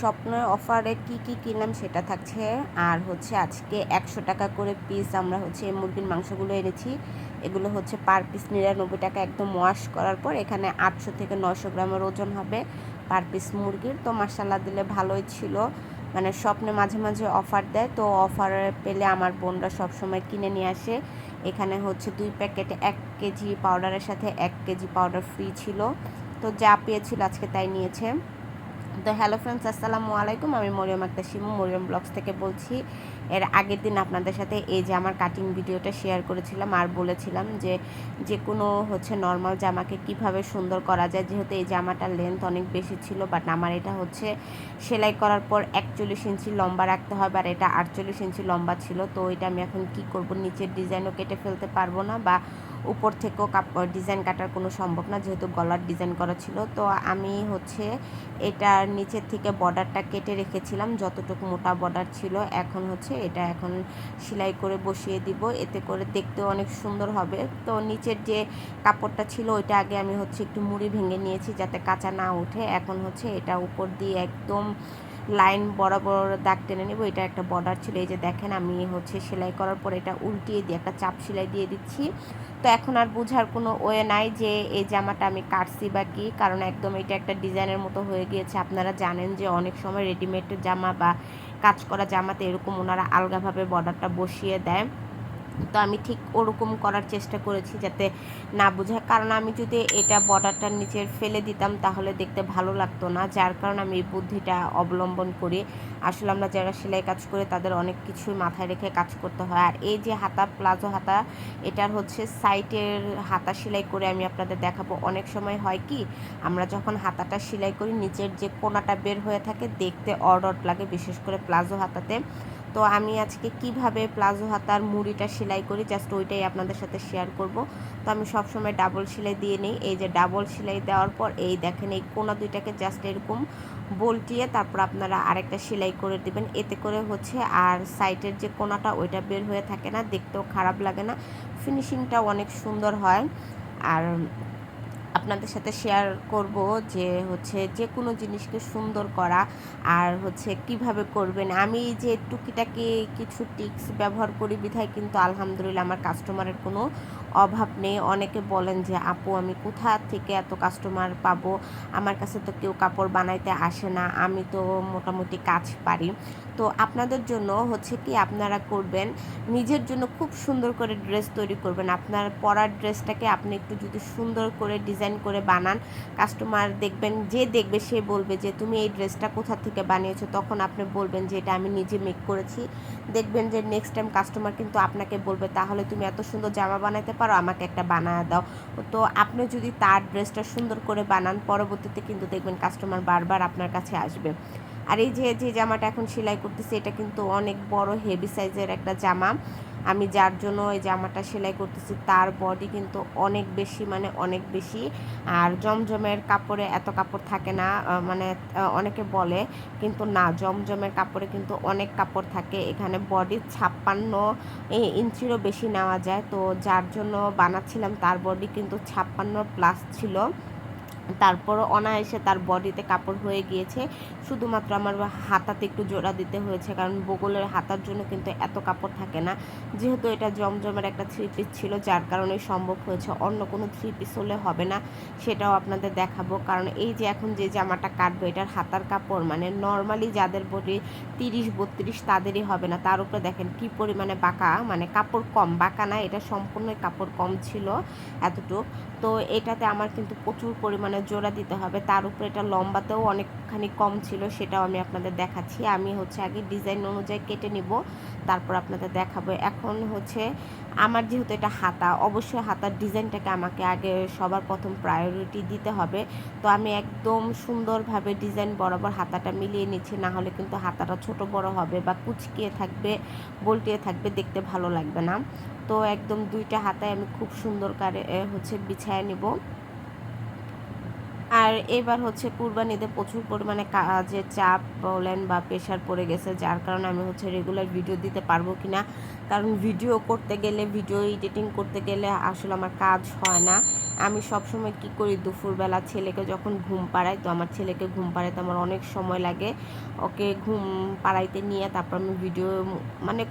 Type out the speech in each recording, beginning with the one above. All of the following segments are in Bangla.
স্বপ্নের অফারে কি কি কিনলাম সেটা থাকছে। আর হচ্ছে আজকে একশো টাকা করে পিস আমরা হচ্ছে মুরগির মাংসগুলো এনেছি। এগুলো হচ্ছে পার পিস নিরানব্বই টাকা একদম ওয়াশ করার পর এখানে আটশো থেকে নশো গ্রামের ওজন হবে পার পিস মুরগির। তো মাসাল্লা দিলে ভালোই ছিল। মানে স্বপ্নে মাঝে মাঝে অফার দেয়। তো অফার পেলে আমার বোনরা সবসময় কিনে নিয়ে আসে। এখানে হচ্ছে দুই প্যাকেট এক কেজি পাউডারের সাথে এক কেজি পাউডার ফ্রি ছিল। তো যা পেয়েছিল আজকে তাই নিয়েছে। তো হ্যালো ফ্রেন্ডস, আসসালামু আলাইকুম। আমি মরিয়ম আক্তার শিমু, মরিয়ম ব্লগস থেকে বলছি, এর আগের দিন আপনাদের সাথে এই যে আমার কাটিং ভিডিওটা শেয়ার করেছিলাম আর বলেছিলাম যে যে কোনো হচ্ছে নর্মাল জামাকে কীভাবে সুন্দর করা যায়, যেহেতু এই জামাটার লেন্থ অনেক বেশি ছিল বাট আমার এটা হচ্ছে সেলাই করার পর একচল্লিশ ইঞ্চি লম্বা রাখতে হয় আর এটা আটচল্লিশ ইঞ্চি লম্বা ছিল, তো এটা আমি এখন কি করব? নিচের ডিজাইনও কেটে ফেলতে পারব না বা উপর থেকেও কাপড় ডিজাইন কাটার কোনো সম্ভব না, যেহেতু গলার ডিজাইন করা ছিল। তো আমি হচ্ছে এটার নিচের থেকে বর্ডারটা কেটে রেখেছিলাম, যতটুকু মোটা বর্ডার ছিল। এখন হচ্ছে এটা এখন সেলাই করে বসিয়ে দিব, এতে করে দেখতেও অনেক সুন্দর হবে। তো নিচের যে কাপড়টা ছিল, ওইটা আগে আমি হচ্ছে একটু মুড়ি ভেঙে নিয়েছি যাতে কাঁচা না উঠে এখন হচ্ছে এটা উপর দিয়ে একদম লাইন বরাবর দাগ টেনে নেব, এটা একটা বর্ডার ছিল, এই যে দেখেন আমি হচ্ছে সেলাই করার পর এটা উল্টিয়ে দিয়ে একটা চাপ সেলাই দিয়ে দিচ্ছি। তো এখন আর বোঝার কোনো ওয়ে নাই যে এই জামাটা আমি কাটছি বা কি, কারণ একদম এটা একটা ডিজাইনের মতো হয়ে গিয়েছে। আপনারা জানেন যে অনেক সময় রেডিমেড জামা বা কাজ করা জামাতে এরকম ওনারা আলগাভাবে বর্ডারটা বসিয়ে দেয়। তো আমি ঠিক ওরকম করার চেষ্টা করেছি যাতে না বোঝায়। কারণ আমি যদি এটা বর্ডারটার নিচে ফেলে দিতাম তাহলে দেখতে ভালো লাগতো না। যার কারণে আমি এই বুদ্ধিটা অবলম্বন করি। আসলে আমরা যারা সেলাই কাজ করে তাদের অনেক কিছুই মাথায় রেখে কাজ করতে হয়। আর এই যে হাতা, প্লাজো হাতা, এটার হচ্ছে সাইটের হাতা সেলাই করে আমি আপনাদের দেখাবো। অনেক সময় হয় কি, আমরা যখন হাতাটা সেলাই করি, নিচের যে কোনাটা বের হয়ে থাকে, দেখতে অড লাগে, বিশেষ করে প্লাজো হাতাতে। তো আমি আজকে কীভাবে প্লাজো হাতার মুড়িটা সেলাই করি জাস্ট ওইটাই আপনাদের সাথে শেয়ার করব। তো আমি সবসময় ডাবল সেলাই দিয়ে নিই। এই যে ডাবল সেলাই দেওয়ার পর, এই দেখেন, এই কোনা দুইটাকে জাস্ট এরকম বলটিয়ে তারপর আপনারা আরেকটা সেলাই করে দিবেন। এতে করে হচ্ছে আর সাইডের যে কোনাটা, ওইটা বের হয়ে থাকে না, দেখতেও খারাপ লাগে না। ফিনিশিংটাও অনেক সুন্দর হয়। আর আপনাদের সাথে শেয়ার করব যে হচ্ছে যে কোনো জিনিসকে সুন্দর করা আর হচ্ছে কীভাবে করবেন। আমি যে টুকিটাকি কিছু টিক্স ব্যবহার করি বিধায় কিন্তু আলহামদুলিল্লাহ আমার কাস্টমারের কোনো অভাব নেই। অনেকে বলেন যে, আপু, আমি কোথা থেকে এত কাস্টমার পাবো? আমার কাছে তো কেউ কাপড় বানাইতে আসে না। আমি তো মোটামুটি কাজ পারি। তো আপনাদের জন্য হচ্ছে কি আপনারা করবেন, নিজের জন্য খুব সুন্দর করে ড্রেস তৈরি করবেন। আপনার পরার ড্রেসটাকে আপনি একটু যদি সুন্দর করে ডিজাইন করে বানান। কাস্টমার দেখবেন, যে দেখবে সে বলবে যে, তুমি এই ড্রেসটা কোথা থেকে বানিয়েছো? তখন আপনি বলবেন যে, এটা আমি নিজে মেক করেছি। দেখবেন যে নেক্সট টাইম কাস্টমার কিন্তু আপনাকে বলবে, তাহলে তুমি এত সুন্দর জামা বানাইতে পারো, আমাকে একটা বানায় দাও। তো আপনি যদি তার ড্রেসটা সুন্দর করে বানান, পরবর্তীতে কিন্তু দেখবেন কাস্টমার বারবার আপনার কাছে আসবে। আর এই যে যে জামাটা এখন সেলাই করতেছি, এটা কিন্তু অনেক বড় হেভি সাইজের একটা জামা। আমি যার জন্য এই জামাটা সেলাই করতেছি, তার বডি কিন্তু অনেক বেশি মানে অনেক বেশি। আর জমজমের কাপড়ে এত কাপড় থাকে না মানে অনেকে বলে, কিন্তু না, জমজমের কাপড়ে কিন্তু অনেক কাপড় থাকে। এখানে বডি ছাপ্পান্ন ইঞ্চিরও বেশি নেওয়া যায়। তো যার জন্য বানাচ্ছিলাম, তার বডি কিন্তু ছাপ্পান্ন প্লাস ছিল। তারপরও অনায়াসে তার বডিতে কাপড় হয়ে গিয়েছে। শুধুমাত্র আমার হাতাতে একটু জোড়া দিতে হয়েছে, কারণ বগলের হাতার জন্য কিন্তু এত কাপড় থাকে না। যেহেতু এটা জমজমের একটা থ্রি পিস ছিল, যার কারণে সম্ভব হয়েছে অন্য কোনো থ্রি পিস হলে হবে না, সেটাও আপনাদের দেখাবো। কারণ এই যে এখন যে জামাটা কাটবে, এটার হাতার কাপড় মানে নর্মালি যাদের বডি তিরিশ বত্রিশ, তাদেরই হবে না। তার উপরে দেখেন কি পরিমাণে বাঁকা মানে কাপড় কম, বাঁকা না, এটা সম্পূর্ণ কাপড় কম ছিল এতটুক। তো এটাতে আমার কিন্তু প্রচুর পরিমাণে জোড়া দিতে হবে। তার উপরে এটা লম্বাতেও অনেকখানি কম ছিল, সেটাও আমি আপনাদের দেখাচ্ছি। আমি হচ্ছে আগে ডিজাইন অনুযায়ী কেটে নিব, তারপর আপনাদের দেখাবো। এখন হচ্ছে আমার যেহেতু এটা হাতা, অবশ্যই হাতার ডিজাইনটাকে আমাকে আগে সবার প্রথম প্রায়োরিটি দিতে হবে। তো আমি একদম সুন্দরভাবে ডিজাইন বরাবর হাতাটা মিলিয়ে নিচ্ছি, না হলে কিন্তু হাতাটা ছোট বড় হবে বা কুচকিয়ে থাকবে, বলটিয়ে থাকবে, দেখতে ভালো লাগবে না। তো একদম দুইটা হাতায় আমি খুব সুন্দর করে হচ্ছে বিছায় নিব। আর এবার হচ্ছে কুরবানিতে প্রচুর পরিমাণে কাজের চাপ বলেন বা প্রেশার পড়ে গেছে, যার কারণে আমি হচ্ছে রেগুলার ভিডিও দিতে পারব কি না কারণ ভিডিও করতে গেলে ভিডিও এডিটিং করতে গেলে আসলে আমার কাজ হয় না। আমি সবসময় কি করি, দুপুরবেলা ছেলেকে যখন ঘুম পাড়াই, তো আমার ছেলেকে ঘুম পাড়াইতে আমার অনেক সময় লাগে। ওকে ঘুম পাড়াইতে নিয়ে তারপর আমি ভিডিও মানে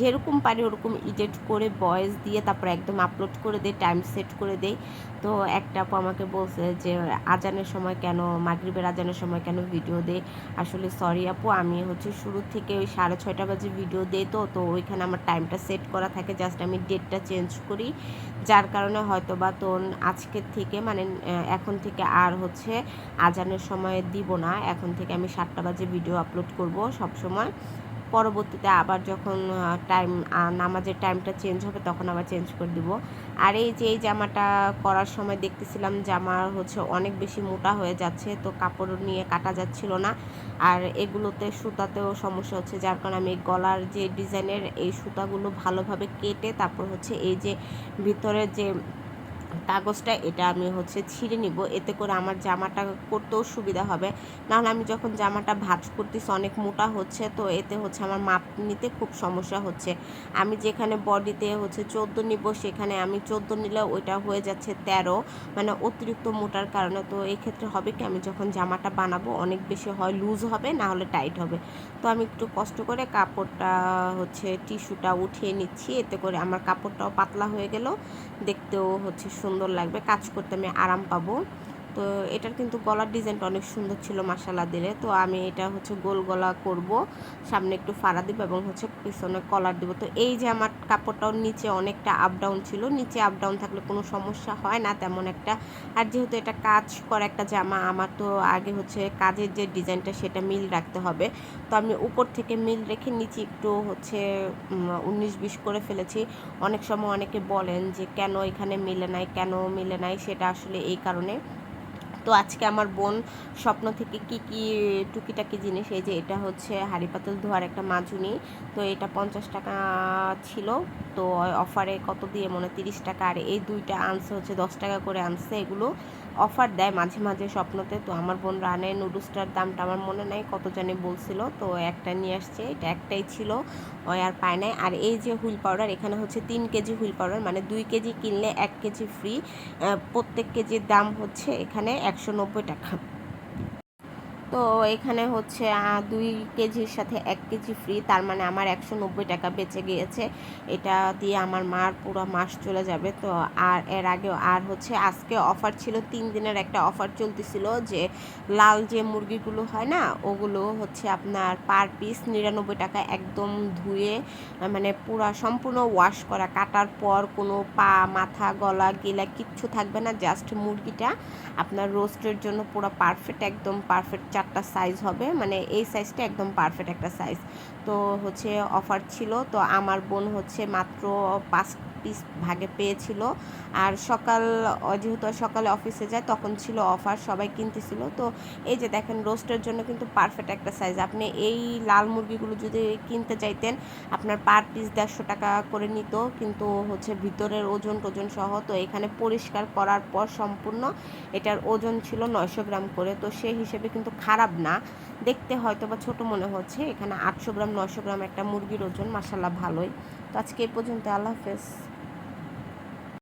যেরকম পারি ওরকম এডিট করে ভয়েস দিয়ে তারপর একদম আপলোড করে দেয় টাইম সেট করে দিই তো একটা আপু আমাকে বলছে যে, আজানের সময় কেন, মাগরিবের আজানের সময় কেন ভিডিও দেই আসলে সরি আপু, আমি হচ্ছে শুরু থেকে ওই সাড়ে ছয়টা বাজে ভিডিও দিই তো তো ওইখানে আমার টাইমটা সেট করা থাকে জাস্ট আমি ডেটটা চেঞ্জ করি। যার কারণে হয়তো বা তোর আজকের থেকে মানে এখন থেকে আর হচ্ছে আজানের সময় দিব না। এখন থেকে আমি সাতটা বাজে ভিডিও আপলোড করব সব সময় পরবর্তীতে আবার যখন টাইম নামাজের টাইমটা চেঞ্জ হবে তখন আবার চেঞ্জ করে দিব। আর এই যে, এই জামাটা করার সময় দেখতেছিলাম জামা হচ্ছে অনেক বেশি মোটা হয়ে যাচ্ছে, তো কাপড় নিয়ে কাটা যাচ্ছিল না। আর এগুলোতে সুতাতেও সমস্যা হচ্ছে, যার কারণে আমি গলার যে ডিজাইনের এই সুতাগুলো ভালোভাবে কেটে তারপর হচ্ছে এই যে ভিতরে যে কাগজটা, এটা আমি হচ্ছে ছিঁড়ে নিব। এতে করে আমার জামাটা করতেও সুবিধা হবে। নাহলে আমি যখন জামাটা ভাজ করতেছি, অনেক মোটা হচ্ছে, তো এতে হচ্ছে আমার মাপ নিতে খুব সমস্যা হচ্ছে। আমি যেখানে বডিতে হচ্ছে চোদ্দ নিব, সেখানে আমি চোদ্দ নিলে ওইটা হয়ে যাচ্ছে তেরো মানে অতিরিক্ত মোটার কারণে। তো এই ক্ষেত্রে হবে কি, আমি যখন জামাটা বানাবো, অনেক বেশি হয় লুজ হবে না হলে টাইট হবে। তো আমি একটু কষ্ট করে কাপড়টা হচ্ছে টিস্যুটা উঠিয়ে নিচ্ছি। এতে করে আমার কাপড়টাও পাতলা হয়ে গেল। দেখতেও হচ্ছে সুন্দর লাগবে। কাজ করতে আমি আরাম পাবো। তো এটার কিন্তু গলার ডিজাইনটা অনেক সুন্দর ছিল মাসালা দিলে। তো আমি এটা হচ্ছে গোল গলা করব, সামনে একটু ফাড়া দিব এবং হচ্ছে পিছনে কলার দিব। তো এই যে আমার কাপড়টাও নিচে অনেকটা আপ ডাউন ছিল, নিচে আপ ডাউন থাকলে কোনো সমস্যা হয় না তেমন একটা। আর যেহেতু এটা কাজ করা একটা জামা, আমার তো আগে হচ্ছে কাজের যে ডিজাইনটা সেটা মিল রাখতে হবে। তো আমি উপর থেকে মিল রেখে নিচে একটু হচ্ছে উনিশ বিশ করে ফেলেছি। অনেক সময় অনেকে বলেন যে কেন এখানে মিলে নাই, কেন মিলে নাই, সেটা আসলে এই কারণে। তো আজকে আমার বোন স্বপ্ন থেকে কি কি টুকিটাকি জিনিস, এই যে এটা হচ্ছে হাড়ি পাতল ধোয়ার একটা মাজুনি, তো এটা পঞ্চাশ টাকা ছিল, তো অফারে কত দিয়ে, মনে তিরিশ টাকা, আর এই দুইটা আনছে হচ্ছে দশ টাকা করে আনছে এগুলো অফার দেয় মাঝে মাঝে স্বপ্নতে। তো আমার বোন রানে নুডলসটার দামটা আমার মনে নাই কত জানি বলছিল। তো একটা নিয়ে আসছে, এটা একটাই ছিল, ওই আর পায় নাই। আর এই যে হুইল পাউডার, এখানে হচ্ছে তিন কেজি হুইল পাউডার মানে দুই কেজি কিনলে এক কেজি ফ্রি। প্রত্যেক কেজির দাম হচ্ছে এখানে একশো নব্বই টাকা। তো এখানে হচ্ছে দুই কেজির সাথে এক কেজি ফ্রি তার মানে আমার একশো নব্বই টাকা বেঁচে গিয়েছে। এটা দিয়ে আমার মার পুরো মাস চলে যাবে। তো আর এর আগেও, আর হচ্ছে আজকে অফার ছিল, তিন দিনের একটা অফার চলতেছিল যে, লাল যে মুরগিগুলো হয় না, ওগুলো হচ্ছে আপনার পার পিস নিরানব্বই টাকা একদম ধুয়ে মানে পুরো সম্পূর্ণ ওয়াশ করা, কাটার পর কোনো পা, মাথা, গলা, গেলা কিচ্ছু থাকবে না জাস্ট মুরগিটা আপনার রোস্টের জন্য পুরো পারফেক্ট একদম পারফেক্ট চারটা সাইজ হবে। মানে এই সাইজটা একদম পারফেক্ট একটা সাইজ তো হচ্ছে অফার ছিল। তো আমার বোন হচ্ছে মাত্র পাঁচ পিস ভাগে পেয়েছিল। আর সকাল, যেহেতু সকালে অফিসে যায়, তখন ছিল অফার সবাই কিনতেছিল। তো এই যে দেখেন রোস্টের জন্য কিন্তু পারফেক্ট একটা সাইজ আপনি এই লাল মুরগিগুলো যদি কিনতে চাইতেন, আপনার পার পিস দেড়শো টাকা করে নিত। কিন্তু হচ্ছে ভিতরের ওজন টোজন সহ, তো এখানে পরিষ্কার করার পর সম্পূর্ণ এটার ওজন ছিল নয়শো গ্রাম করে। তো সেই হিসেবে কিন্তু খারাপ না। দেখতে হয়তো বা ছোটো মনে হচ্ছে। এখানে আটশো গ্রাম নশো গ্রাম একটা মুরগির ওজন মাসাল্লাহ ভালোই। তো আজকে এই পর্যন্ত আল্লাহ হাফেজ।